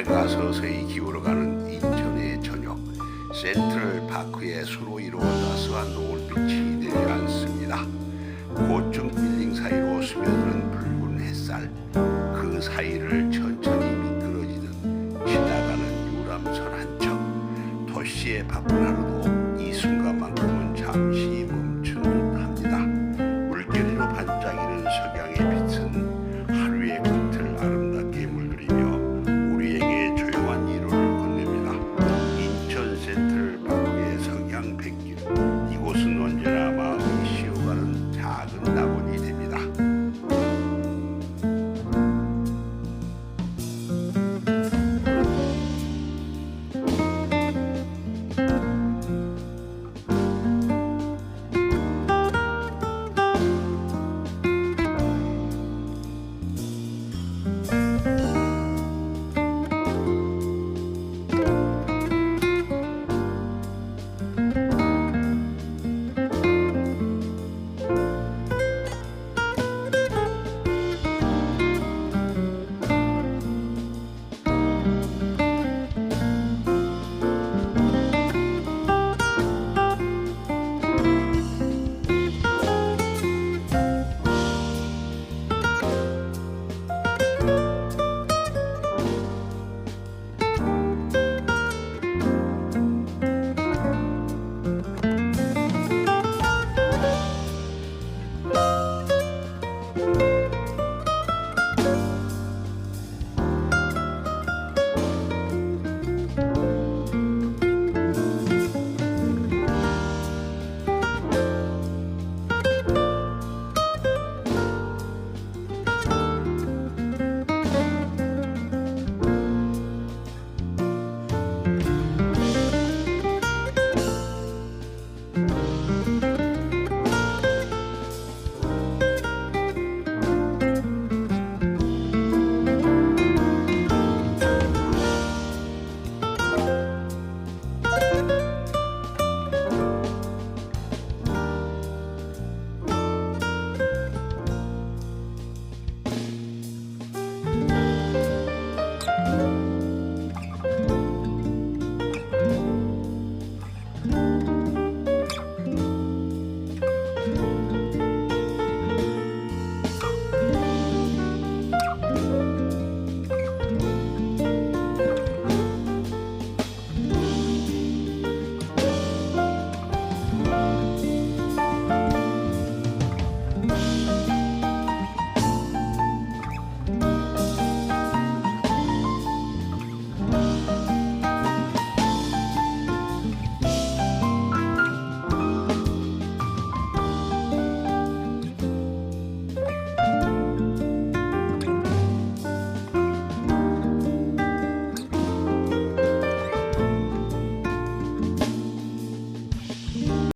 해가 서서히 기울어가는 인천의 저녁 센트럴 파크의 수로 이루어 따스한 노을빛이 내지 않습니다. 고층 빌딩 사이로 스며드는 붉은 햇살 그 사이를 천천히 미끄러지듯 지나가는 유람선 한 척 도시의 바쁜 하루도 이 순간만큼